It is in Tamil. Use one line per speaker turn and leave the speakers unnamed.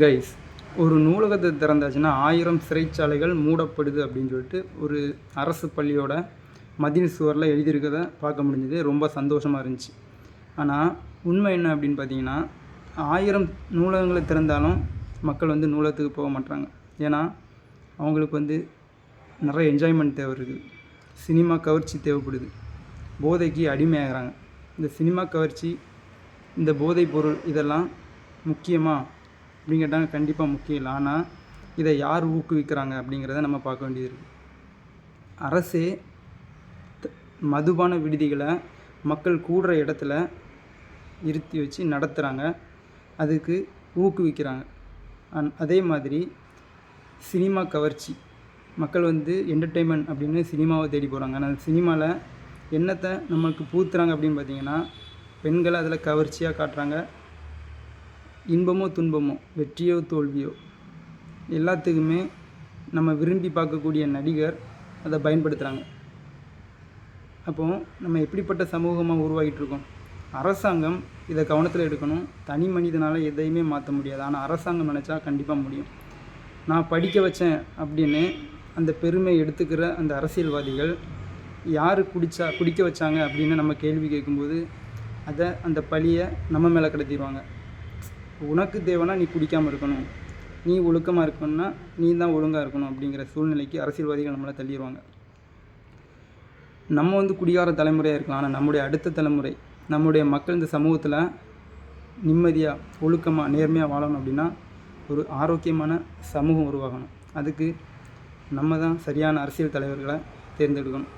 கைஸ் ஒரு நூலகத்தை திறந்தாச்சுன்னா ஆயிரம் சிறைச்சாலைகள் மூடப்படுது அப்படின்னு சொல்லிட்டு ஒரு அரசு பள்ளியோட மதின் சுவரில் எழுதியிருக்கதை பார்க்க முடிஞ்சது. ரொம்ப சந்தோஷமாக இருந்துச்சு. ஆனால் உண்மை என்ன அப்படின்னு பார்த்தீங்கன்னா ஆயிரம் நூலகங்களை திறந்தாலும் மக்கள் வந்து நூலகத்துக்கு போக மாட்றாங்க. ஏன்னா அவங்களுக்கு வந்து நிறைய என்ஜாய்மெண்ட் தேவை இருக்குது. சினிமா கவர்ச்சி தேவைப்படுது. போதைக்கு அடிமையாகிறாங்க. இந்த சினிமா கவர்ச்சி இந்த போதைப் பொருள் இதெல்லாம் முக்கியமாக அப்படின்னு கேட்டாங்க கண்டிப்பாக முக்கியம் இல்லை. ஆனால் இதை யார் ஊக்குவிக்கிறாங்க அப்படிங்கிறத நம்ம பார்க்க வேண்டியது இருக்குது அரசே த- மதுபான விடுதிகளை மக்கள் கூடுற இடத்துல இருத்தி வச்சு நடத்துகிறாங்க அதுக்கு ஊக்குவிக்கிறாங்க. அன் அதே மாதிரி சினிமா கவர்ச்சி. மக்கள் வந்து என்டர்டெயின்மெண்ட் அப்படின்னு சினிமாவை தேடி போகிறாங்க ஆனால் சினிமாவில் என்னத்தை நம்மளுக்கு பூத்துறாங்க அப்படின்னு பார்த்தீங்கன்னா பெண்களை அதில் கவர்ச்சியாக காட்டுறாங்க. இன்பமோ துன்பமோ வெற்றியோ தோல்வியோ எல்லாத்துக்குமே நம்ம விரும்பி பார்க்கக்கூடிய நடிகர் அதை பயன்படுத்துகிறாங்க அப்போது நம்ம எப்படிப்பட்ட சமூகமாக உருவாகிட்டு இருக்கோம் அரசாங்கம் இதை கவனத்தில் எடுக்கணும். தனி மனிதனால் எதையுமே மாற்ற முடியாது. ஆனால் அரசாங்கம் நினச்சா கண்டிப்பாக முடியும். நான் படிக்க வச்சேன் அப்படின்னு அந்த பெருமை எடுத்துக்கிற அந்த அரசியல்வாதிகள் யார் குடிச்சா குடிக்க வச்சாங்க அப்படின்னு நம்ம கேள்வி கேட்கும்போது அதை அந்த பழியை நம்ம மேலே கடத்திடுவாங்க. உனக்கு தேவைன்னா நீ குடிக்காமல் இருக்கணும். நீ ஒழுக்கமாக இருக்கணும்னா நீ தான் ஒழுங்காக இருக்கணும் அப்படிங்கிற சூழ்நிலைக்கு அரசியல்வாதிகள் நம்மளை தள்ளிடுவாங்க நம்ம வந்து குடிகார தலைமுறையாக இருக்கலாம். ஆனால் நம்முடைய அடுத்த தலைமுறை நம்முடைய மக்கள் இந்த சமூகத்தில் நிம்மதியாக ஒழுக்கமாக நேர்மையாக வாழணும் அப்படின்னா ஒரு ஆரோக்கியமான சமூகம் உருவாகணும். அதுக்கு நம்ம தான் சரியான அரசியல் தலைவர்களை தேர்ந்தெடுக்கணும்.